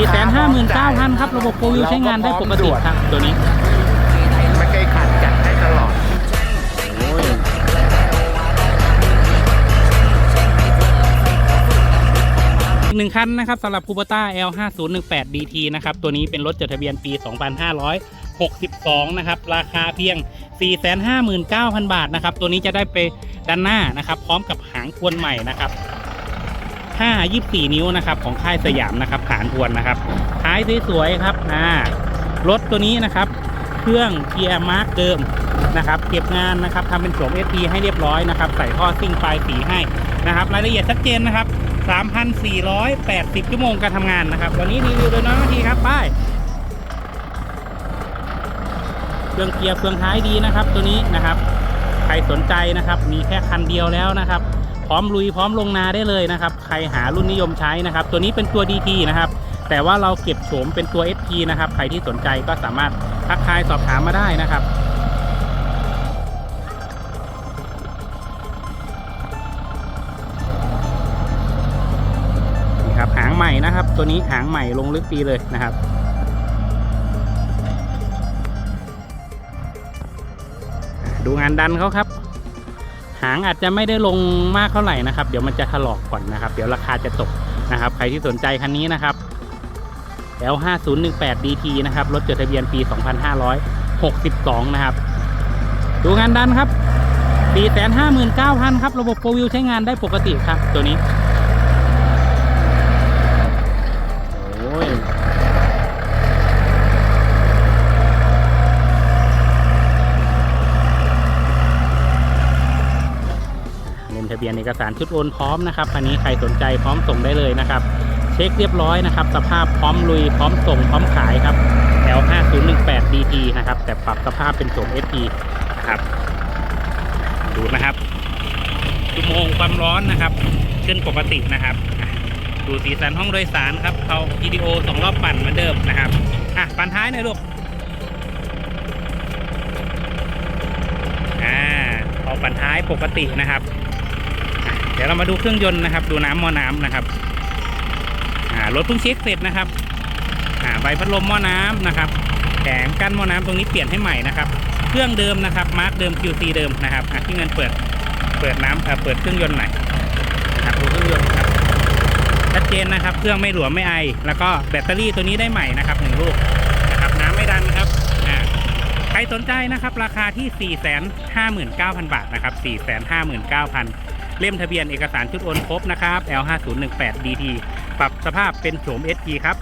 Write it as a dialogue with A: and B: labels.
A: 459,000ครับ ระบบโฟวิวใช้งานได้ปกติครับ ตัวนี้
B: ไม่เคยขาดจัดให้ตลอด
A: โอ้ยอีกหนึ่งคันนะครับสำหรับ Kubota L5018 DT นะครับ ตัวนี้เป็นรถจดทะเบียนปี 2562 นะครับ ราคาเพียง 459,000 บาทนะครับ ตัวนี้จะได้ไปด้านหน้านะครับ พร้อมกับหางควนใหม่นะครับ 5 24 นิ้วนะครับของค่ายสยามนะครับฐานทวนนะครับท้ายสวยๆครับอ่ารถตัวนี้นะครับ เครื่องเกียร์มาร์กเดิมนะครับ เก็บงานนะครับทำเป็นโฉม SP ให้เรียบร้อยนะครับ ใส่ท่อซิ่งปลายสีให้นะครับ รายละเอียดชัดเจนนะครับ 3,480 ชั่วโมงการทำงานนะครับวันนี้รีวิวโดยน้องทีครับไป้ายเครื่องเกียร์เครื่องท้ายดีนะครับ ตัวนี้นะครับ ใครสนใจนะครับ มีแค่คันเดียวแล้วนะครับ ร้อมลุยพร้อมลงนาได้เลยนะครับ ใครหารุ่นนิยมใช้นะครับ ตัวนี้เป็นตัว DT นะครับ แต่ว่าเราเก็บโฉมเป็นตัว SP นะครับ ใครที่สนใจก็สามารถทักทายสอบถามมาได้นะครับนี่ครับหางใหม่นะครับ ตัวนี้หางใหม่ลงลึกปีเลยนะครับดูงานดันเขาครับ หางอาจจะไม่ได้ลงมากเท่าไหร่นะครับ เดี๋ยวมันจะถลอกก่อนนะครับ เดี๋ยวราคาจะตกนะครับ ใครที่สนใจคันนี้นะครับ L5018 DT นะครับ รถจดทะเบียนปี 2562 นะครับ ดูงานดันครับ459,000 ครับ ระบบโฟวิวใช้งานได้ปกติครับตัวนี้ โอ้ย เงิน ทะเบียนเอกสารชุดโอนพร้อมนะครับคันนี้ใครสนใจพร้อมส่งได้เลยนะครับ เช็คเรียบร้อยนะครับ สภาพพร้อมลุยพร้อมส่งพร้อมขายครับ L5018 DT นะครับ แต่ปรับสภาพเป็นโฉม SP นะครับ ดูนะครับชั่วโมงความร้อนนะครับขึ้นปกตินะครับดูสีสันห้องโดยสารครับเขาวิดีโอสองรอบปั่นเหมือนเดิมนะครับอะปั่นท้ายหน่อยลูกอ่าออกปั่นท้ายปกตินะครับ ดี๋ยวเรามาดูเครื่องยนต์นะครับ ดูน้ำม้อน้ำนะครับรถเพิ่งเช็คเสร็จนะครับใบพัดลมหม้อน้ำนะครับแผงกั้นหม้อน้ำตรงนี้เปลี่ยนให้ใหม่นะครับ เครื่องเดิมนะครับ มาร์กเดิม QC เดิมนะครับที่เงินเปิด เปิดน้ำเอ่อเปิดเครื่องยนต์ใหน่นะครับดูเครื่องยนต์ครับ ชัดเจนนะครับ เครื่องไม่หลวมไม่ไอ แล้วก็แบตเตอรี่ตัวนี้ได้ใหม่นะครับหนึ่งลูกนะครับน้ำไม่ดันครับ ใครสนใจนะครับ ราคาที่ 459,000 บาทนะครับ 459,000 เล่มทะเบียนเอกสารชุดโอนครบนะครับ L5018 DT ปรับสภาพเป็นโฉม SG ครับ